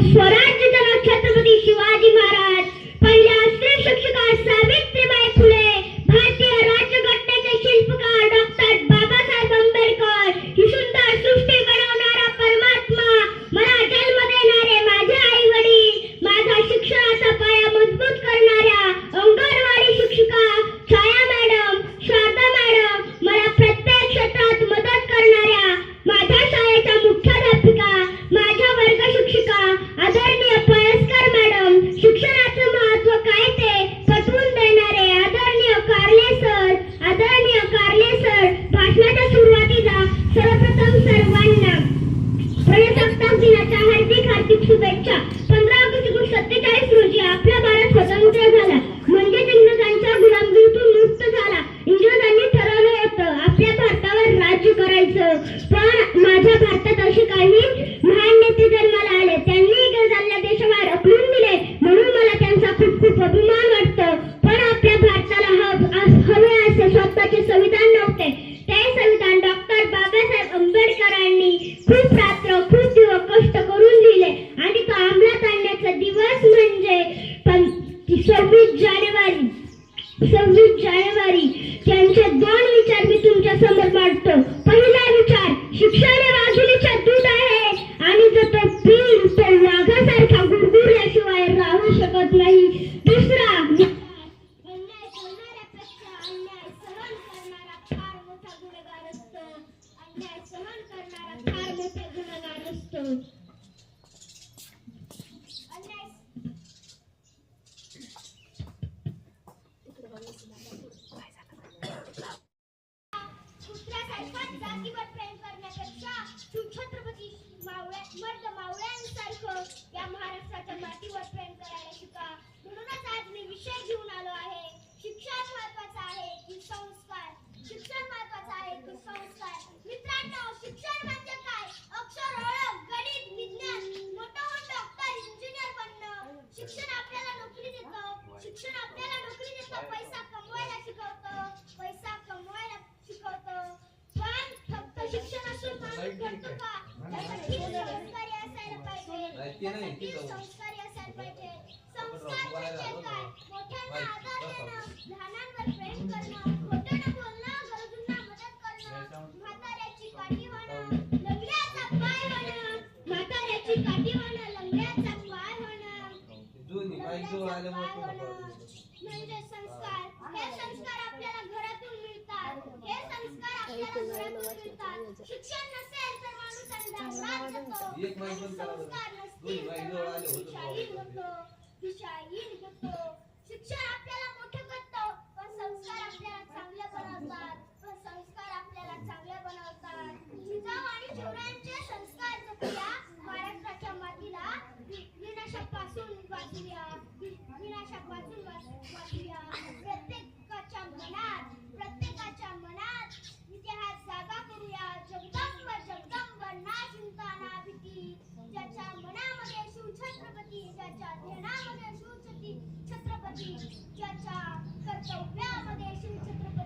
स्वराज्य जनक छत्रपती शिवाजी महाराज. पहिल्या स्त्री शिक्षिका पण माझ्या भारतात अशी काही महान नेते जन्माला आले त्यांनी इंग्रजांना देशभर अकलून दिले म्हणून मला त्यांचा खूप खूप अभिमान वाटतो. पण आपल्या भारताला हवे असे स्वतःचे संविधान नव्हते. ते संविधान डॉक्टर बाबासाहेब आंबेडकरांनी खूप रात्र खूप दिवस कष्ट करून दिले. आणि तो अंमलात आणण्याचा दिवस म्हणजे पण सव्वीस जानेवारी सव्वीस जानेवारी नाही. दुसरा. अन्याय करणाऱ्यापेक्षा अन्याय सहन करणारा फार मोठा गुन्हेगार असतो अन्याय सहन करणारा फार मोठा गुन्हेगार असतो जातीवर प्रेम करण्यापेक्षा तू छत्रपती मावळ्या मर्द मावळ्यांसारखं या महाराष्ट्राच्या मातीवर प्रेम करायला शिका म्हणूनच आज मी विषय घेऊन आलो आहे शिक्षण महत्वाचं आहे की संस्कार शिक्षण महत्वाचं आहे की संस्कार मित्रांनो शिक्षण म्हणजे काय अक्षर ओळख गणित विज्ञान मोठं होऊन डॉक्टर इंजिनियर बनणं शिक्षण आपल्याला नोकरी देतं आपल्याला नोकरी देतं पैसा कमवायला शिकवतं पैसा कमवायला शिकवतं. पण फक्त शिक्षण असून माणूस घडतो का? त्यासाठी संस्कारी असायला पाहिजे? त्यासाठी संस्कारी असायला पाहिजे? संस्कार म्हणजे काय? मोठ्यांना आदर देणं लहानांवर प्रेम करणं खोटं न बोलणं गरजूंना मदत करणं म्हाताऱ्याची काठी होणं लंगड्याचा पाय होणं म्हाताऱ्याची काठी होणं लंगड्याचा पाय होणं दोन्ही जवळ आल्यामुळे तुला कळतं. म्हणजे संस्कार. हे संस्कार आपल्याला घरातून मिळतात. हे संस्कार आपल्याला घरातून मिळतात. शिक्षण नसेल तर माणूस अंधारात जातो. बरं. संस्कार नसतील तर माणूस दिशाहीन. होतो. दिशाहीन होतो. शिक्षण आपल्याला मोठं छत्रपती ज्याच्या ध्यानामध्ये शिवछती छत्रपती ज्याच्या कर्तव्यामध्ये शिवछत्रपती